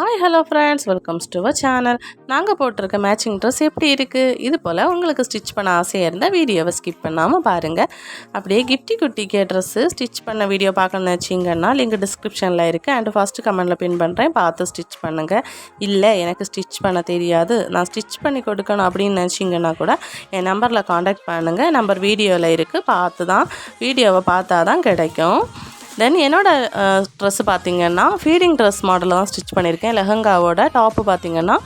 Hi hello friends welcomes to our channel நாங்கள் போட்டிருக்க matching dress எப்படி இருக்குது இது போல் உங்களுக்கு ஸ்டிச் பண்ண ஆசையாக இருந்தால் வீடியோவை ஸ்கிப் பண்ணாமல் பாருங்கள் அப்படியே கிஃப்டி குட்டிக்கு ட்ரெஸ்ஸு ஸ்டிச் பண்ண வீடியோ பார்க்கணும்னு வச்சிங்கன்னா லிங்க் டிஸ்கிரிப்ஷனில் இருக்குது அண்ட் ஃபஸ்ட்டு கமெண்டில் பின் பண்ணுறேன் பார்த்து ஸ்டிச் பண்ணுங்கள் இல்லை எனக்கு ஸ்டிச் பண்ண தெரியாது. நான் ஸ்டிச் பண்ணி கொடுக்கணும் அப்படின்னு நினச்சிங்கன்னா கூட என் நம்பரில் காண்டாக்ட் பண்ணுங்கள் நம்பர் வீடியோவில் இருக்குது பார்த்து தான் வீடியோவை பார்த்தா தான் கிடைக்கும். தென் என்னோடய ட்ரெஸ்ஸு பார்த்தீங்கன்னா ஃபீடிங் ட்ரெஸ் மாடலில் தான் ஸ்டிச் பண்ணியிருக்கேன் லெஹங்காவோட டாப்பு பார்த்தீங்கன்னா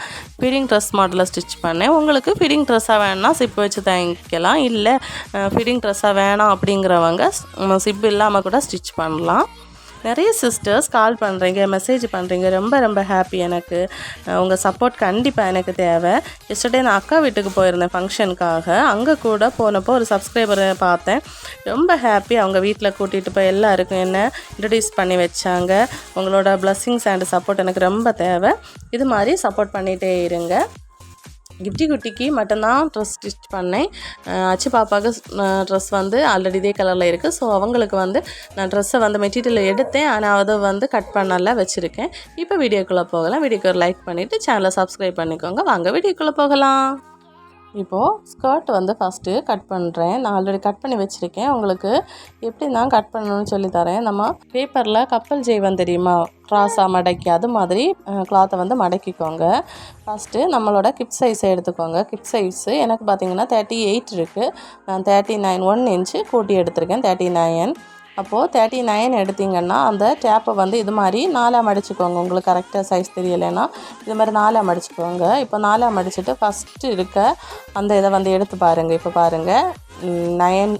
ஃபீடிங் ட்ரெஸ் மாடலில் ஸ்டிச் பண்ணேன். உங்களுக்கு ஃபீடிங் ட்ரெஸ்ஸாக வேணும்னா சிப் வச்சு தங்கிக்கலாம் இல்லை ஃபீடிங் ட்ரெஸ்ஸாக வேணாம் அப்படிங்கிறவங்க சிப் இல்லாமல் கூட ஸ்டிச் பண்ணலாம். நிறைய சிஸ்டர்ஸ் கால் பண்ணுறீங்க மெசேஜ் பண்ணுறீங்க ரொம்ப ரொம்ப ஹாப்பி எனக்கு. உங்கள் சப்போர்ட் கண்டிப்பாக எனக்கு தேவை. எஸ்டர்டே நான் அக்கா வீட்டுக்கு போயிருந்தேன் ஃபங்க்ஷனுக்காக அங்கே கூட போனப்போ ஒரு சப்ஸ்கிரைபரை பார்த்தேன். ரொம்ப ஹாப்பி அவங்க வீட்டில் கூட்டிகிட்டு போய் எல்லாருக்கும் என்ன இன்ட்ரடியூஸ் பண்ணி வச்சாங்க. உங்களோட blessings அண்ட் சப்போர்ட் எனக்கு ரொம்ப தேவை. இது மாதிரி சப்போர்ட் பண்ணிகிட்டே இருங்க. கிஃப்டி குட்டிக்கு மட்டும்தான் ட்ரெஸ் ஸ்டிச் பண்ணேன். அச்சு பாப்பாவுக்கு ட்ரெஸ் வந்து ஆல்ரெடி இதே கலரில் இருக்குது ஸோ அவங்களுக்கு வந்து நான் ட்ரெஸ்ஸை வந்து மெட்டீரியல் எடுத்தேன். ஆனால் அதை வந்து கட் பண்ணல வச்சுருக்கேன். இப்போ வீடியோக்குள்ளே போகலாம். வீடியோக்கு ஒரு லைக் பண்ணிவிட்டு சேனலை சப்ஸ்கிரைப் பண்ணிக்கோங்க. வாங்க வீடியோக்குள்ளே போகலாம். இப்போது ஸ்கர்ட் வந்து ஃபஸ்ட்டு கட் பண்ணுறேன் நான் ஆல்ரெடி கட் பண்ணி வச்சுருக்கேன். உங்களுக்கு எப்படி நான் கட் பண்ணணும்னு சொல்லி தரேன். நம்ம பேப்பரில் கப்பல் ஜெய்வன் தெரியுமா? க்ராஸாக மடக்கி. அது மாதிரி கிளாத்தை வந்து மடக்கிக்கோங்க. ஃபஸ்ட்டு நம்மளோட கிப் சைஸை எடுத்துக்கோங்க. கிப் சைஸு எனக்கு பார்த்தீங்கன்னா தேர்ட்டி எயிட் இருக்குது நான் தேர்ட்டி நைன் ஒன் இன்ச்சு கூட்டி எடுத்திருக்கேன். தேர்ட்டி நைன் அப்போது தேர்ட்டி நைன் எடுத்திங்கன்னா அந்த டேப்பை வந்து இது மாதிரி நாலாம் அடிச்சுக்கோங்க. உங்களுக்கு கரெக்டாக சைஸ் தெரியலைன்னா இது மாதிரி நாலாம் அடிச்சுக்கோங்க. இப்போ நாலாம் அடிச்சுட்டு ஃபஸ்ட்டு இருக்க அந்த இதை வந்து எடுத்து பாருங்கள் இப்போ பாருங்கள் நயன்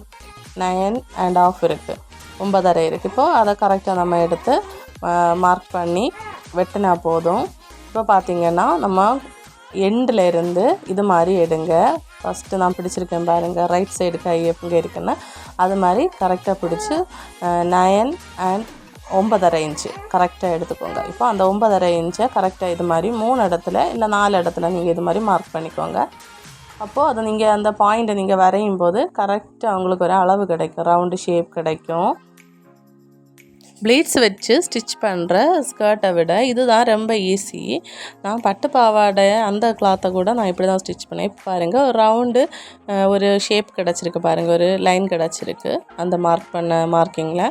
நயன் அண்ட் ஆஃப் இருக்குது ஒன்பதரை இருக்குது இப்போது அதை கரெக்டாக நம்ம எடுத்து மார்க் பண்ணி வெட்டினா போதும். இப்போ பார்த்தீங்கன்னா நம்ம எண்டில் இருந்து இது மாதிரி எடுங்க. ஃபஸ்ட்டு நான் பிடிச்சிருக்கேன் பாருங்கள் ரைட் சைடு கை எங்கே இருக்குன்னா அது மாதிரி கரெக்டாக பிடிச்சி நயன் அண்ட் ஒன்பதரை இன்ச்சு கரெக்டாக எடுத்துக்கோங்க. இப்போ அந்த ஒன்பதரை இன்ச்சை கரெக்டாக இது மாதிரி மூணு இடத்துல இல்லை நாலு இடத்துல நீங்கள் இது மாதிரி மார்க் பண்ணிக்கோங்க. அப்போது அது நீங்கள் அந்த பாயிண்ட்டை நீங்கள் வரையும் போது கரெக்டாக உங்களுக்கு ஒரு அளவு கிடைக்கும். ரவுண்டு ஷேப் கிடைக்கும். ப்ளீட்ஸ் வச்சு ஸ்டிச் பண்ணுற ஸ்கர்ட்டை விட இதுதான் ரொம்ப ஈஸி. நான் பட்டு பாவாடை அந்த கிளாத்தை கூட நான் இப்படி தான் ஸ்டிச் பண்ணேன். இப்போ பாருங்கள் ஒரு ரவுண்டு ஒரு ஷேப் கிடச்சிருக்கு பாருங்கள் ஒரு லைன் கிடச்சிருக்கு. அந்த மார்க் பண்ண மார்க்கிங்கில்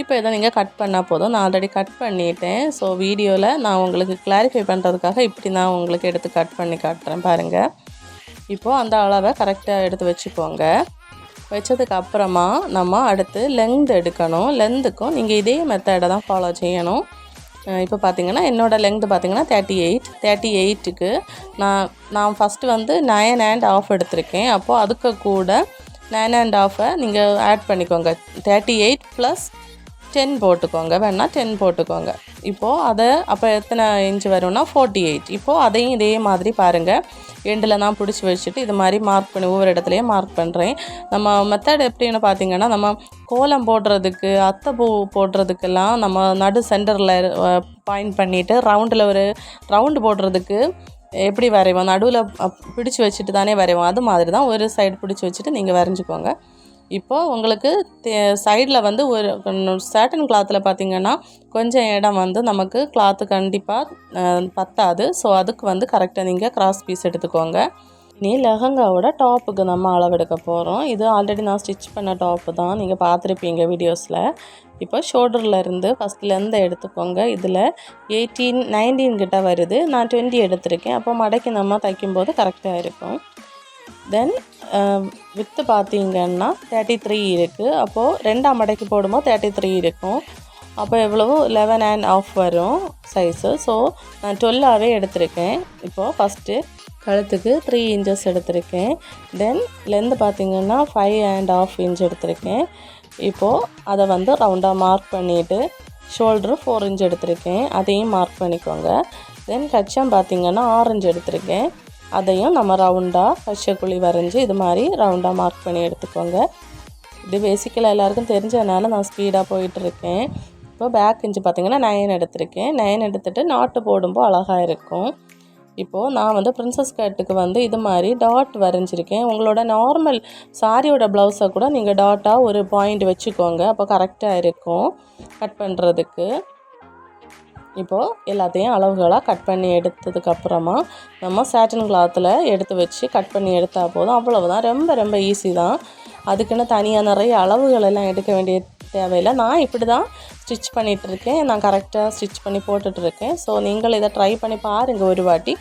இப்போ இதை நீங்கள் கட் பண்ணால் போதும். நான் ஆல்ரெடி கட் பண்ணிட்டேன். ஸோ வீடியோவில் நான் உங்களுக்கு கிளாரிஃபை பண்ணுறதுக்காக இப்படி நான் உங்களுக்கு எடுத்து கட் பண்ணி காட்டுறேன் பாருங்கள் இப்போது அந்த அளவை கரெக்டாக எடுத்து வச்சுக்கோங்க. வச்சதுக்கு அப்புறமா நம்ம அடுத்து லென்த் எடுக்கணும். லென்த்துக்கும் நீங்கள் இதே மெத்தடை தான் ஃபாலோ செய்யணும். இப்போ பார்த்தீங்கன்னா என்னோடய லென்த் பார்த்தீங்கன்னா தேர்ட்டி எயிட் தேர்ட்டி எயிட்டுக்கு நான் நான் ஃபஸ்ட்டு வந்து நயன் அண்ட் ஆஃப் எடுத்திருக்கேன். அப்போது அதுக்கு கூட நைன் அண்ட் ஆஃபை நீங்கள் ஆட் பண்ணிக்கோங்க. தேர்ட்டி எயிட் ப்ளஸ் டென் போட்டுக்கோங்க. வேணால் டென் போட்டுக்கோங்க. இப்போது அதை அப்போ எத்தனை இன்ச் வரும்னா ஃபோர்ட்டி எயிட் இப்போது அதையும் இதே மாதிரி பாருங்கள் எண்டில் தான் பிடிச்சி வச்சுட்டு இது மாதிரி மார்க் பண்ணி ஒவ்வொரு இடத்துலையும் மார்க் பண்ணுறேன் நம்ம மெத்தட் எப்படின்னு பார்த்தீங்கன்னா நம்ம கோலம் போடுறதுக்கு அத்தை பூ போடுறதுக்கெல்லாம் நம்ம நடு சென்டரில் பாயிண்ட் பண்ணிவிட்டு ரவுண்டில் ஒரு ரவுண்டு போடுறதுக்கு எப்படி வரைவோம்? நடுவில் பிடிச்சி வச்சுட்டு தானே வரைவோம்? அது மாதிரி தான் ஒரு சைடு பிடிச்சி வச்சுட்டு நீங்கள் வரைஞ்சிக்கோங்க. இப்போது உங்களுக்கு சைடில் வந்து ஒரு சேட்டன் கிளாத்தில் பார்த்தீங்கன்னா கொஞ்சம் இடம் வந்து நமக்கு கிளாத்து கண்டிப்பாக பத்தாது. ஸோ அதுக்கு வந்து கரெக்டாக நீங்கள் கிராஸ் பீஸ் எடுத்துக்கோங்க. இனி லெஹங்காவோட டாப்புக்கு நம்ம அளவெடுக்க போகிறோம் இது ஆல்ரெடி நான் ஸ்டிச் பண்ண டாப்பு தான். நீங்கள் பார்த்துருப்பீங்க வீடியோஸில் இப்போ ஷோல்டர்லேருந்து ஃபஸ்ட்லேருந்து எடுத்துக்கோங்க. இதில் எயிட்டீன் நைன்டீன் கிட்ட வருது. நான் டுவெண்ட்டி எடுத்திருக்கேன். அப்போ மடக்கி நம்ம தைக்கும்போது கரெக்டாக இருக்கும். தென் um, வித்து பார்த்தீங்கன்னா தேர்ட்டி த்ரீ இருக்குது அப்போது ரெண்டாம் மடைக்கு போடும்போது தேர்ட்டி த்ரீ இருக்கும். அப்போ எவ்வளவோ? லெவன் அண்ட் ஆஃப் வரும் சைஸு ஸோ நான் டுவெல்லாகவே எடுத்திருக்கேன். இப்போது ஃபஸ்ட்டு கழுத்துக்கு த்ரீ இன்ச்சஸ் எடுத்திருக்கேன். தென் லென்த் பார்த்திங்கன்னா ஃபைவ் அண்ட் ஆஃப் இன்ச் எடுத்திருக்கேன். இப்போது அதை வந்து ரவுண்டாக மார்க் பண்ணிவிட்டு ஷோல்டரு ஃபோர் இன்ச் எடுத்திருக்கேன். அதையும் மார்க் பண்ணிக்கோங்க. தென் கச்சம் பார்த்திங்கன்னா ஆரஞ்சு எடுத்திருக்கேன். அதையும் நம்ம ரவுண்டாக பச்சைக்குழி வரைஞ்சி இது மாதிரி ரவுண்டாக மார்க் பண்ணி எடுத்துக்கோங்க. இது பேசிக்கலாக எல்லாருக்கும் தெரிஞ்சதுனால நான் ஸ்பீடாக போயிட்டுருக்கேன் இப்போ பேக் இன்ச்சு பார்த்திங்கன்னா நயன் எடுத்திருக்கேன். நயன் எடுத்துகிட்டு நாட்டு போடும்போது அழகாக இருக்கும். இப்போது நான் வந்து ப்ரின்ஸஸ் கட்டுக்கு வந்து இது மாதிரி டாட் வரைஞ்சிருக்கேன். உங்களோட நார்மல் சாரியோட ப்ளவுஸை கூட நீங்கள் டாட்டாக ஒரு பாயிண்ட் வச்சுக்கோங்க. அப்போ கரெக்டாக இருக்கும். கட் பண்ணுறதுக்கு இப்போது எல்லாத்தையும் அளவுகளாக கட் பண்ணி எடுத்ததுக்கப்புறமா நம்ம சேட்டன் கிளாத்தில் எடுத்து வச்சு கட் பண்ணி எடுத்தால் போதும். அவ்வளவுதான். ரொம்ப ரொம்ப ஈஸி தான். அதுக்குன்னு தனியாக நிறைய அளவுகள் எல்லாம் எடுக்க வேண்டிய தேவையில்லை. நான் இப்படி தான் ஸ்டிச் பண்ணிகிட்ருக்கேன் நான் கரெக்டாக ஸ்டிச் பண்ணி போட்டுட்ருக்கேன் ஸோ நீங்கள் இதை ட்ரை பண்ணி பாருங்கள் ஒரு வாட்டி.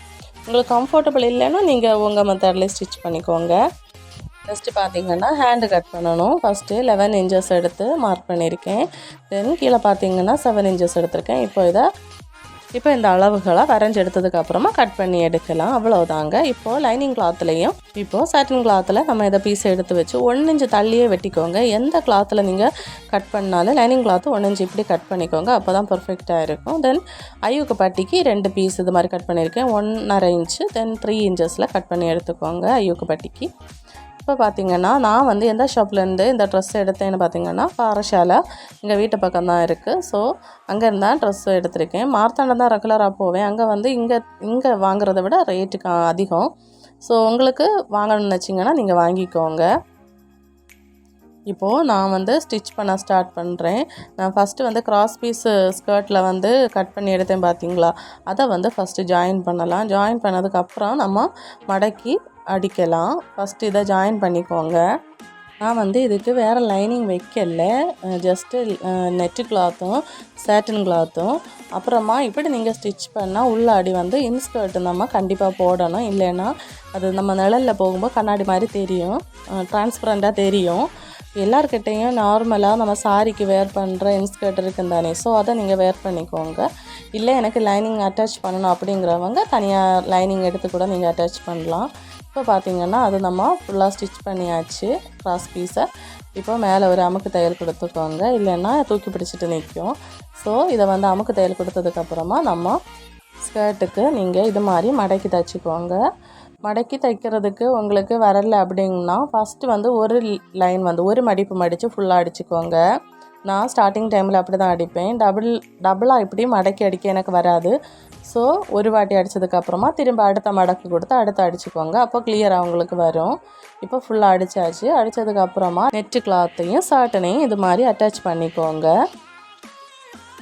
உங்களுக்கு கம்ஃபர்டபுள் இல்லைன்னா நீங்கள் உங்கள் மெத்தட்லேயே ஸ்டிச் பண்ணிக்கோங்க. ஃபஸ்ட்டு பார்த்தீங்கன்னா ஹேண்டு கட் பண்ணணும். ஃபஸ்ட்டு லெவன் இன்ச்சஸ் எடுத்து மார்க் பண்ணியிருக்கேன். தென் கீழே பார்த்தீங்கன்னா செவன் இன்ச்சஸ் எடுத்திருக்கேன். இப்போ இதை இப்போ இந்த அளவுகளை வரைஞ்சி எடுத்ததுக்கப்புறமா கட் பண்ணி எடுக்கலாம். அவ்வளோதாங்க இப்போது லைனிங் கிளாத்லேயும் இப்போது சாட்டின் கிளாத்தில் நம்ம இதை பீஸ் எடுத்து வச்சு ஒன்று இன்ச்சு தள்ளியே வெட்டிக்கோங்க. எந்த கிளாத்தில் நீங்கள் கட் பண்ணாலும் லைனிங் கிளாத்து ஒன்று இன்ச்சு இப்படி கட் பண்ணிக்கோங்க. அப்போ தான் பர்ஃபெக்டாக இருக்கும். தென் ஐயூக்கு பட்டிக்கு ரெண்டு பீஸ் இது மாதிரி கட் பண்ணியிருக்கேன். ஒன்றரை இன்ச்சு தென் த்ரீ இன்ச்சஸில் கட் பண்ணி எடுத்துக்கோங்க. ஐயூக்கு பட்டிக்கு. இப்போ பார்த்தீங்கன்னா நான் வந்து எந்த ஷாப்லேருந்து இந்த ட்ரெஸ் எடுத்தேன்னு பார்த்தீங்கன்னா பாரஷாலா எங்கள் வீட்டு பக்கம் தான் இருக்குது ஸோ அங்கேருந்து தான் ட்ரெஸ் எடுத்திருக்கேன். மார்த்தாண்டம் தான் ரெகுலராக போவேன். அங்கே வந்து இங்கே இங்கே வாங்குறத விட ரேட்டு அதிகம். ஸோ உங்களுக்கு வாங்கணும்னு வச்சிங்கன்னா நீங்கள் வாங்கிக்கோங்க. இப்போது நான் வந்து ஸ்டிச் பண்ண ஸ்டார்ட் பண்ணுறேன் நான் ஃபஸ்ட்டு வந்து கிராஸ் பீஸு ஸ்கர்ட்டில் வந்து கட் பண்ணி எடுத்தேன் பார்த்தீங்களா அதை வந்து ஃபஸ்ட்டு ஜாயின் பண்ணலாம். ஜாயின் பண்ணதுக்கப்புறம் நம்ம மடக்கி அடிக்கலாம். ஃபஸ்ட்டு இதை ஜாயின் பண்ணிக்கோங்க. நான் வந்து இதுக்கு வேறு லைனிங் வைக்கல. ஜஸ்ட்டு நெட்டு கிளாத்தும் சேட்டன் கிளாத்தும் அப்புறமா இப்படி நீங்கள் ஸ்டிச் பண்ணால் உள்ள அடி வந்து இன்ஸ்கர்ட் நம்ம கண்டிப்பாக போடணும். இல்லைன்னா அது நம்ம நிழலில் போகும்போது கண்ணாடி மாதிரி தெரியும். டிரான்ஸ்பரண்ட்டாக தெரியும். எல்லாருக்கிட்டேயும் நார்மலாக நம்ம சாரிக்கு வேர் பண்ணுற இன்ஸ்கர்ட் இருக்குன்னு தானே. ஸோ அதை நீங்கள் வேர் பண்ணிக்கோங்க. இல்லை எனக்கு லைனிங் அட்டாச் பண்ணணும் அப்படிங்கிறவங்க தனியாக லைனிங் எடுத்து கூட நீங்கள் அட்டாச் பண்ணலாம். இப்போ பார்த்தீங்கன்னா அது நம்ம ஃபுல்லாக ஸ்டிச் பண்ணியாச்சு கிராஸ் பீஸை இப்போ மேலே ஒரு அமுக்கு தையல் கொடுத்துக்கோங்க. இல்லைன்னா தூக்கி பிடிச்சிட்டு நிற்கும் ஸோ இதை வந்து அமுக்கு தையல் கொடுத்ததுக்கப்புறமா நம்ம ஸ்கர்ட்டுக்கு நீங்கள் இது மாதிரி மடக்கி தைச்சிக்கோங்க. மடக்கி தைக்கிறதுக்கு உங்களுக்கு வரல அப்படின்னா ஃபஸ்ட்டு வந்து ஒரு லைன் வந்து ஒரு மடிப்பு மடித்து ஃபுல்லாக அடிச்சுக்கோங்க. நான் ஸ்டார்டிங் டைமில் அப்படி தான் அடிப்பேன். டபுள் டபுளாக இப்படி மடக்கி அடிக்க எனக்கு வராது. ஸோ ஒரு வாட்டி அடித்ததுக்கப்புறமா திரும்ப அடுத்த மடக்கு கொடுத்து அடுத்து அடிச்சுக்கோங்க. அப்போ கிளியராக உங்களுக்கு வரும். இப்போ ஃபுல்லாக அடித்தாச்சு அடித்ததுக்கப்புறமா நெட்டு கிளாத்தையும் சாட்டனையும் இது மாதிரி அட்டாச் பண்ணிக்கோங்க.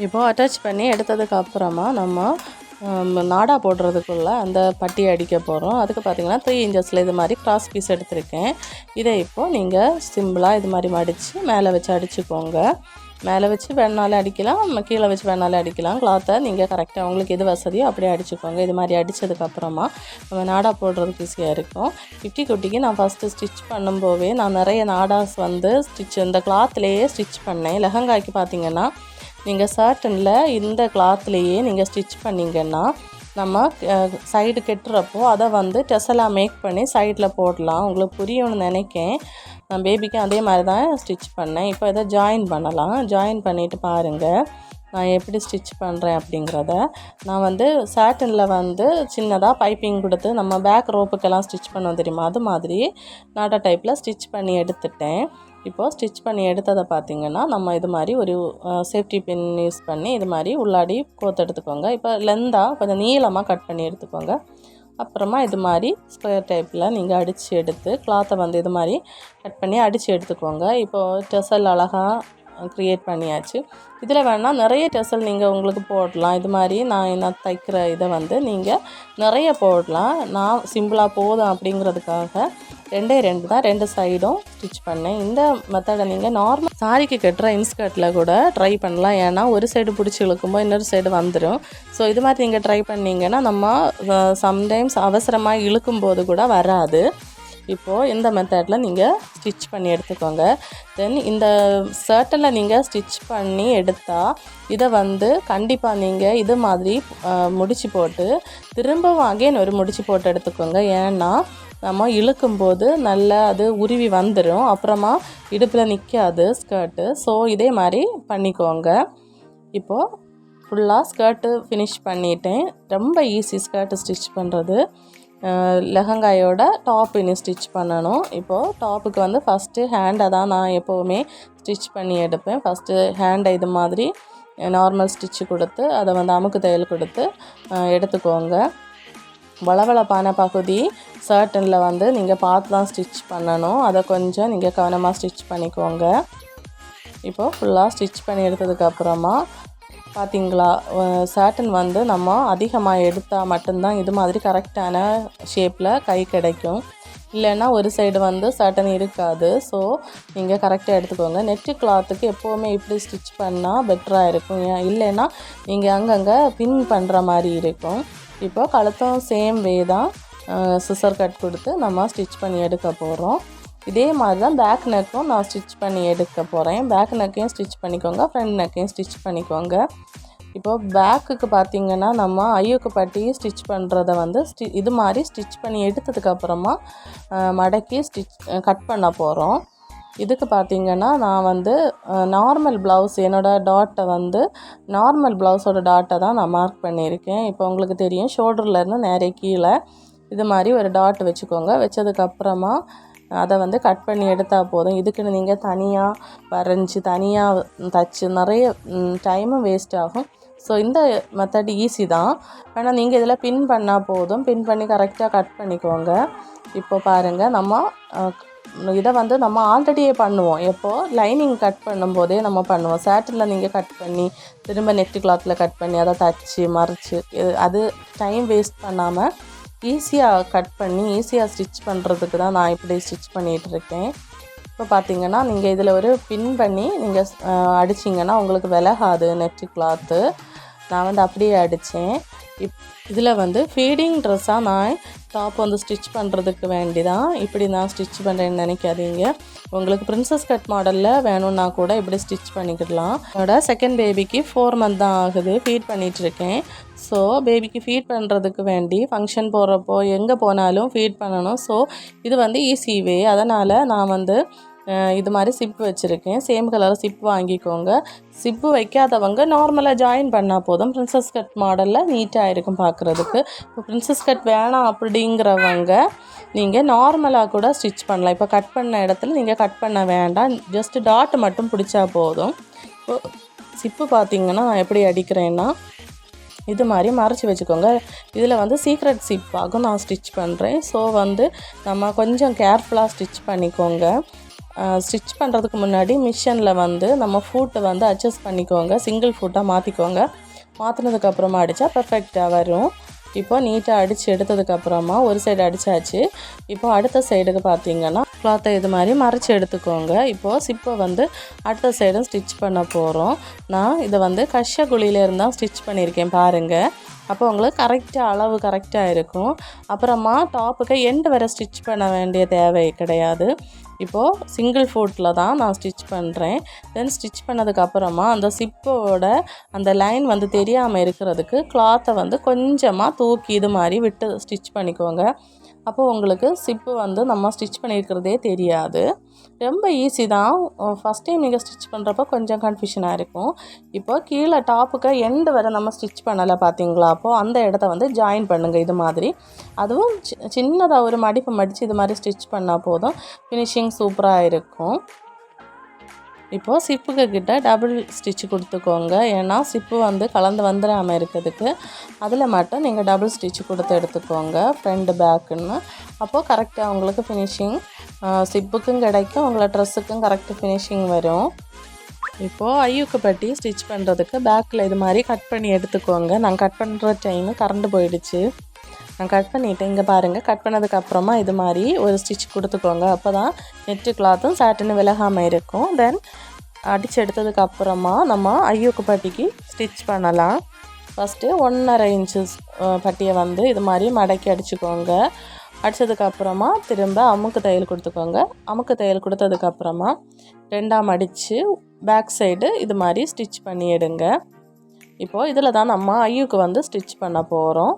இப்போது அட்டாச் பண்ணி எடுத்ததுக்கப்புறமா நம்ம நாடா போடுறதுக்குள்ள அந்த பட்டி அடிக்க போகிறோம் அதுக்கு பார்த்திங்கன்னா த்ரீ இன்ச்சஸில் இது மாதிரி கிராஸ் பீஸ் எடுத்திருக்கேன். இதை இப்போது நீங்கள் சிம்பிளாக இது மாதிரி மடித்து மேலே வச்சு அடிச்சுக்கோங்க. மேலே வச்சு வேணாலும் அடிக்கலாம் கீழே வச்சு வேணாலும் அடிக்கலாம். கிளாத்தை நீங்கள் கரெக்டாக உங்களுக்கு எது வசதியோ அப்படியே அடிச்சுக்கோங்க. இது மாதிரி அடித்ததுக்கப்புறமா நம்ம நாடா போடுறதுக்கு ஈஸியாக இருக்கும். இட்டி குட்டிக்கு நான் ஃபஸ்ட்டு ஸ்டிச் பண்ணும்போவே நான் நிறைய நாடாஸ் வந்து ஸ்டிச் இந்த கிளாத்லேயே ஸ்டிச் பண்ணேன். லெஹங்காய்க்கு பார்த்தீங்கன்னா நீங்கள் சர்ட்டனில் இந்த கிளாத்லேயே நீங்கள் ஸ்டிச் பண்ணிங்கன்னா நம்ம சைடு கெட்டுறப்போ அதை வந்து டெசலாக மேக் பண்ணி சைடில் போடலாம். உங்களுக்கு புரியும்னு நினைக்கேன். நான் பேபிக்கு அதே மாதிரி தான் ஸ்டிச் பண்ணேன். இப்போ இதை ஜாயின் பண்ணலாம். ஜாயின் பண்ணிவிட்டு பாருங்கள் நான் எப்படி ஸ்டிச் பண்ணுறேன் அப்படிங்கிறத. நான் வந்து சாட்டனில் வந்து சின்னதாக பைப்பிங் கொடுத்து நம்ம பேக் ரோப்புக்கெல்லாம் ஸ்டிச் பண்ணுவோம் தெரியுமா? அது மாதிரி நாட்டா டைப்பில் ஸ்டிச் பண்ணி எடுத்துட்டேன். இப்போது ஸ்டிச் பண்ணி எடுத்ததை பார்த்திங்கன்னா நம்ம இது மாதிரி ஒரு சேஃப்டி பின் யூஸ் பண்ணி இது மாதிரி உள்ளாடி கோத்து எடுத்துக்கோங்க. இப்போ லெந்தாக கொஞ்சம் நீளமாக கட் பண்ணி எடுத்துக்கோங்க. அப்புறமா இது மாதிரி ஸ்கொயர் டைப்பில் நீங்கள் அடித்து எடுத்து கிளாத்தை வந்து இது மாதிரி கட் பண்ணி அடித்து எடுத்துக்கோங்க. இப்போது டெசல் அழகாக க்ரியேட் பண்ணியாச்சு. இதில் வேணால் நிறைய டெசல் நீங்கள் உங்களுக்கு போடலாம். இது மாதிரி நான் என்ன தைக்கிற இதை வந்து நீங்கள் நிறைய போடலாம். நான் சிம்பிளாக போதும் அப்படிங்கிறதுக்காக ரெண்டே ரெண்டு தான் ரெண்டு சைடும் ஸ்டிச் பண்ணேன். இந்த மெத்தடை நீங்கள் நார்மல் சாரிக்கு கட்டுற இன்ஸ்கர்ட்டில் கூட ட்ரை பண்ணலாம். ஏன்னா ஒரு சைடு பிடிச்சி இழுக்கும்போது இன்னொரு சைடு வந்துடும் ஸோ இது மாதிரி நீங்கள் ட்ரை பண்ணிங்கன்னா நம்ம சம்டைம்ஸ் அவசரமாக இழுக்கும்போது கூட வராது. இப்போது இந்த மெத்தடில் நீங்கள் ஸ்டிச் பண்ணி எடுத்துக்கோங்க. தென் இந்த சர்ட்டனில் நீங்கள் ஸ்டிச் பண்ணி எடுத்தால் இதை வந்து கண்டிப்பாக நீங்கள் இது மாதிரி முடிச்சு போட்டு திரும்பவும் அகைன் ஒரு முடிச்சு போட்டு எடுத்துக்கோங்க. ஏன்னா நம்ம இழுக்கும்போது நல்லா அது உருவி வந்துடும் அப்புறமா இடுப்பில் நிற்காது ஸ்கர்ட்டு ஸோ இதே மாதிரி பண்ணிக்கோங்க. இப்போது ஃபுல்லாக ஸ்கர்ட்டு ஃபினிஷ் பண்ணிட்டேன். ரொம்ப ஈஸி ஸ்கர்ட்டு ஸ்டிச் பண்ணுறது லெஹங்காயோட டாப் இனி ஸ்டிச் பண்ணணும். இப்போது டாப்புக்கு வந்து ஃபஸ்ட்டு ஹேண்டை தான் நான் எப்போவுமே ஸ்டிச் பண்ணி எடுப்பேன். ஃபஸ்ட்டு ஹேண்டை இது மாதிரி நார்மல் ஸ்டிச்சு கொடுத்து அதை வந்து அமுக்கு தையல் கொடுத்து எடுத்துக்கோங்க. வளவளப்பான பகுதி சர்ட்டனில் வந்து நீங்கள் பார்த்து தான் ஸ்டிச் பண்ணணும். அதை கொஞ்சம் நீங்கள் கவனமாக ஸ்டிச் பண்ணிக்கோங்க. இப்போது ஃபுல்லாக ஸ்டிச் பண்ணி எடுத்ததுக்கப்புறமா பார்த்தீங்களா சாட்டன் வந்து நம்ம அதிகமாக எடுத்தால் மட்டும்தான் இது மாதிரி கரெக்டான ஷேப்பில் கை கிடைக்கும். இல்லைன்னா ஒரு சைடு வந்து சட்டன் இருக்காது. ஸோ நீங்கள் கரெக்டாக எடுத்துக்கோங்க. நெட்டு கிளாத்துக்கு எப்போவுமே இப்படி ஸ்டிச் பண்ணால் பெட்டராக இருக்கும். ஏன் இல்லைன்னா நீங்கள் அங்கங்கே பின் பண்ணுற மாதிரி இருக்கும். இப்போ கழுத்தும் சேம் வே தான் சிசர் கட் கொடுத்து நம்ம ஸ்டிச் பண்ணி எடுக்க போகிறோம் இதே மாதிரி தான் பேக் நெக்கும் நான் ஸ்டிச் பண்ணி எடுக்க போகிறேன் பேக் நெக்கையும் ஸ்டிச் பண்ணிக்கோங்க ஃப்ரண்ட் நெக்கையும் ஸ்டிச் பண்ணிக்கோங்க. இப்போது பேக்குக்கு பார்த்திங்கன்னா நம்ம ஐயோக்கு பட்டி ஸ்டிச் பண்ணுறத வந்து ஸ்டி இது மாதிரி ஸ்டிச் பண்ணி எடுத்ததுக்கப்புறமா மடக்கி ஸ்டிச் கட் பண்ண போகிறோம் இதுக்கு பார்த்திங்கன்னா நான் வந்து நார்மல் ப்ளவுஸ் என்னோடய டாட்டை வந்து நார்மல் ப்ளவுஸோட டாட்டை தான் நான் மார்க் பண்ணியிருக்கேன். இப்போ உங்களுக்கு தெரியும் ஷோல்டர்லேருந்து நிறைய கீழே இது மாதிரி ஒரு டாட் வச்சுக்கோங்க. வச்சதுக்கப்புறமா அதை வந்து கட் பண்ணி எடுத்தால் போதும். இதுக்குன்னு நீங்கள் தனியாக வரைஞ்சி தனியாக தச்சு நிறைய டைமும் வேஸ்ட் ஆகும். ஸோ இந்த மெத்தட் ஈஸி தான். ஆனால் நீங்கள் இதில் பின் பண்ணால் போதும். பின் பண்ணி கரெக்டாக கட் பண்ணிக்கோங்க. இப்போ பாருங்கள் நம்ம இதை வந்து நம்ம ஆல்ரெடியே பண்ணுவோம். எப்போது லைனிங் கட் பண்ணும்போதே நம்ம பண்ணுவோம். சேட்டில் நீங்கள் கட் பண்ணி திரும்ப நெட்டு கிளாத்தில் கட் பண்ணி அதை தச்சு மறைச்சி அது டைம் வேஸ்ட் பண்ணாமல் ஈஸியாக கட் பண்ணி ஈஸியாக ஸ்டிச் பண்ணுறதுக்கு தான் நான் இப்படி ஸ்டிச் பண்ணிகிட்டு இருக்கேன் இப்போ பார்த்தீங்கன்னா நீங்கள் இதில் ஒரு பின் பண்ணி நீங்கள் அடிச்சிங்கன்னா உங்களுக்கு விலகாது நெட்டு கிளாத்து நான் வந்து அப்படியே அடித்தேன் இப் இதில் வந்து ஃபீடிங் ட்ரெஸ்ஸாக நான் டாப் வந்து ஸ்டிச் பண்ணுறதுக்கு வேண்டி தான் இப்படி நான் ஸ்டிச் பண்ணுறேன்னு நினைக்காதீங்க. உங்களுக்கு பிரின்சஸ் கட் மாடலில் வேணும்னா கூட இப்படி ஸ்டிச் பண்ணிக்கிடலாம். என்னோட செகண்ட் பேபிக்கு ஃபோர் மந்த் தான் ஆகுது ஃபீட் பண்ணிகிட்ருக்கேன் ஸோ பேபிக்கு ஃபீட் பண்ணுறதுக்கு வேண்டி ஃபங்க்ஷன் போகிறப்போ எங்கே போனாலும் ஃபீட் பண்ணணும். ஸோ இது வந்து ஈஸி வே அதனால் நான் வந்து இது மாதிரி சிப் வச்சுருக்கேன். சேம் கலர் சிப் வாங்கிக்கோங்க. சிப்பு வைக்காதவங்க நார்மலாக ஜாயின் பண்ணால் போதும். பிரின்சஸ் கட் மாடலில் நீட்டாக இருக்கும் பார்க்குறதுக்கு இப்போ பிரின்சஸ் கட் வேணாம் அப்படிங்கிறவங்க நீங்கள் நார்மலாக கூட ஸ்டிச் பண்ணலாம். இப்போ கட் பண்ண இடத்துல நீங்கள் கட் பண்ண வேண்டாம். ஜஸ்ட்டு டாட் மட்டும் பிடிச்சா போதும். இப்போ சிப்பு பார்த்திங்கன்னா நான் எப்படி அடிக்கிறேன்னா இது மாதிரி மறைச்சி வச்சுக்கோங்க. இதில் வந்து சீக்ரெட் சிப்பாகும் நான் ஸ்டிச் பண்ணுறேன் ஸோ வந்து நம்ம கொஞ்சம் கேர்ஃபுல்லாக ஸ்டிச் பண்ணிக்கோங்க. ஸ்டிச் பண்ணுறதுக்கு முன்னாடி மிஷினில் வந்து நம்ம ஃபூட்டை வந்து அட்ஜஸ்ட் பண்ணிக்கோங்க. சிங்கிள் ஃபூட்டாக மாற்றிக்கோங்க மாற்றினதுக்கப்புறமா அடித்தா பர்ஃபெக்டாக வரும். இப்போ நீட்டாக அடித்து எடுத்ததுக்கப்புறமா ஒரு சைடு அடித்தாச்சு இப்போ அடுத்த சைடுக்கு பார்த்தீங்கன்னா கிளாத்தை இது மாதிரி மறைச்சி எடுத்துக்கோங்க. இப்போது சிப்பை வந்து அடுத்த சைடும் ஸ்டிச் பண்ண போகிறோம் நான் இதை வந்து கஷ்ய குழியிலேருந்து தான் ஸ்டிச் பண்ணியிருக்கேன் பாருங்கள் அப்போ உங்களுக்கு கரெக்டாக அளவு கரெக்டாக இருக்கும். அப்புறமா டாப்புக்கு எண்டு வரை ஸ்டிச் பண்ண வேண்டிய தேவை கிடையாது. இப்போது சிங்கிள் ஃபுட்டில் தான் நான் ஸ்டிச் பண்ணுறேன் தென் ஸ்டிச் பண்ணதுக்கப்புறமா அந்த சிப்போட அந்த லைன் வந்து தெரியாமல் இருக்கிறதுக்கு கிளாத்தை வந்து கொஞ்சமாக தூக்கி இது மாதிரி விட்டு ஸ்டிச் பண்ணிக்கோங்க. அப்போது உங்களுக்கு சிப்பு வந்து நம்ம ஸ்டிச் பண்ணியிருக்கிறதே தெரியாது. ரொம்ப ஈஸி தான். ஃபஸ்ட் டைம் நீங்கள் ஸ்டிச் பண்ணுறப்ப கொஞ்சம் கன்ஃபியூஷனாக இருக்கும். இப்போ கீழே டாப்புக்கு எண்டு வரை நம்ம ஸ்டிச் பண்ணலை பார்த்தீங்களா அப்போது அந்த இடத்த வந்து ஜாயின் பண்ணுங்கள் இது மாதிரி. அதுவும் சின்னதாக ஒரு மடிப்பு மடித்து இது மாதிரி ஸ்டிச் பண்ணால் போதும். ஃபினிஷிங் சூப்பராக இருக்கும். இப்போது சிப்புக்கு கிட்ட டபுள் ஸ்டிச் கொடுத்துக்கோங்க. ஏன்னா சிப்பு வந்து கலந்து வந்துடாமல் இருக்கிறதுக்கு அதில் மட்டும் நீங்கள் டபுள் ஸ்டிச் கொடுத்து எடுத்துக்கோங்க ஃப்ரண்ட் பேக்குன்னு அப்போது கரெக்டாக உங்களுக்கு ஃபினிஷிங் சிப்புக்கும் கிடைக்கும் உங்களை ட்ரெஸ்ஸுக்கும் கரெக்டாக ஃபினிஷிங் வரும். இப்போது ஐயூக்கு பட்டி ஸ்டிச் பண்ணுறதுக்கு பேக்கில் இது மாதிரி கட் பண்ணி எடுத்துக்கோங்க. நான் கட் பண்ணுற டைமு கரண்ட் போயிடுச்சு. நான் கட் பண்ணிவிட்டேன் இங்கே பாருங்கள் கட் பண்ணதுக்கப்புறமா இது மாதிரி ஒரு ஸ்டிச் கொடுத்துக்கோங்க. அப்போ தான் நெட்டு கிளாத்தும் சாட்டின்னு விலகாமல் இருக்கும். தென் அடித்து எடுத்ததுக்கப்புறமா நம்ம ஐயோக்கு பட்டிக்கு ஸ்டிச் பண்ணலாம். ஃபஸ்ட்டு ஒன்றரை இன்ச்சஸ் பட்டியை வந்து இது மாதிரி மடக்கி அடிச்சுக்கோங்க. அடித்ததுக்கப்புறமா திரும்ப அமுக்கு தையல் கொடுத்துக்கோங்க. அமுக்கு தையல் கொடுத்ததுக்கப்புறமா ரெண்டாம் அடித்து பேக் சைடு இது மாதிரி ஸ்டிச் பண்ணி எடுங்க. இப்போது இதில் தான் நம்ம ஐயுக்கு வந்து ஸ்டிச் பண்ண போகிறோம்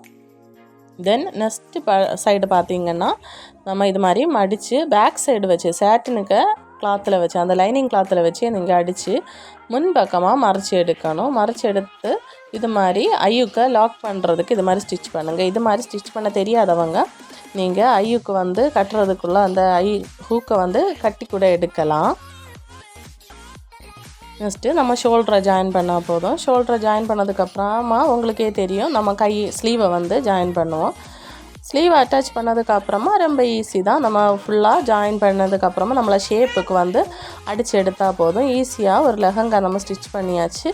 தென் நெக்ஸ்ட்டு ப சைடு பார்த்திங்கன்னா நம்ம இது மாதிரி மடித்து பேக் சைடு வச்சு சேட்டினுக்கு கிளாத்தில் வச்சு அந்த லைனிங் கிளாத்தில் வச்சு நீங்கள் அடித்து முன்பக்கமாக மறைச்சி எடுக்கணும். மறைச்சி எடுத்து இது மாதிரி ஐயுக்கை லாக் பண்ணுறதுக்கு இது மாதிரி ஸ்டிச் பண்ணுங்கள் இது மாதிரி ஸ்டிச் பண்ண தெரியாதவங்க நீங்கள் ஐயுக்கு வந்து கட்டுறதுக்குள்ளே அந்த ஐ ஹூக்கை வந்து கட்டி கூட எடுக்கலாம். நெக்ஸ்ட்டு நம்ம ஷோல்டரை ஜாயின் பண்ணால் போதும். ஷோல்டரை ஜாயின் பண்ணதுக்கப்புறமா உங்களுக்கே தெரியும் நம்ம கை ஸ்லீவை வந்து ஜாயின் பண்ணுவோம். ஸ்லீவ் அட்டாச் பண்ணதுக்கப்புறமா ரொம்ப ஈஸி தான். நம்ம ஃபுல்லாக ஜாயின் பண்ணதுக்கப்புறமா நம்மளை ஷேப்புக்கு வந்து அடித்து எடுத்தால் போதும். ஈஸியாக ஒரு லெஹங்கா நம்ம ஸ்டிச் பண்ணியாச்சு.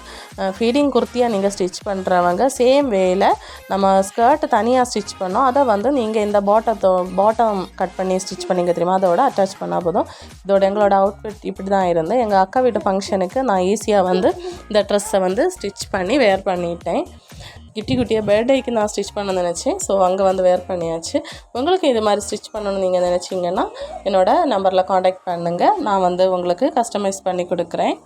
ஃபீடிங் குர்த்தியாக நீங்கள் ஸ்டிச் பண்ணுறவங்க சேம் வேல நம்ம ஸ்கர்ட் தனியாக ஸ்டிச் பண்ணோம். அதை வந்து நீங்கள் இந்த பாட்டத்தோ பாட்டம் கட் பண்ணி ஸ்டிச் பண்ணிங்க தெரியுமா? அதோட அட்டாச் பண்ணால் போதும். இதோட எங்களோட அவுட்ஃபிட் இப்படி தான் இருந்து எங்கள் அக்கா வீட்டு ஃபங்க்ஷனுக்கு நான் ஈஸியாக வந்து இந்த ட்ரெஸ்ஸை வந்து ஸ்டிச் பண்ணி வேர் பண்ணிட்டேன். குட்டி குட்டியாக பர்த்டேக்கு நான் ஸ்டிச் பண்ண நினச்சேன். ஸோ அங்கே வந்து வேர் பண்ணியாச்சு. உங்களுக்கு இது மாதிரி ஸ்டிச் பண்ணணும்னு நீங்கள் நினச்சிங்கன்னா என்னோட நம்பரில் காண்டாக்ட் பண்ணுங்கள் நான் வந்து உங்களுக்கு கஸ்டமைஸ் பண்ணி கொடுக்குறேன்.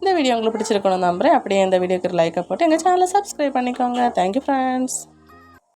இந்த வீடியோ உங்களுக்கு பிடிச்சிருக்கணும் நம்புகிறேன் அப்படியே இந்த வீடியோக்கு லைக்கை போட்டு எங்கள் சேனலை சப்ஸ்கிரைப் பண்ணிக்கோங்க. Thank you friends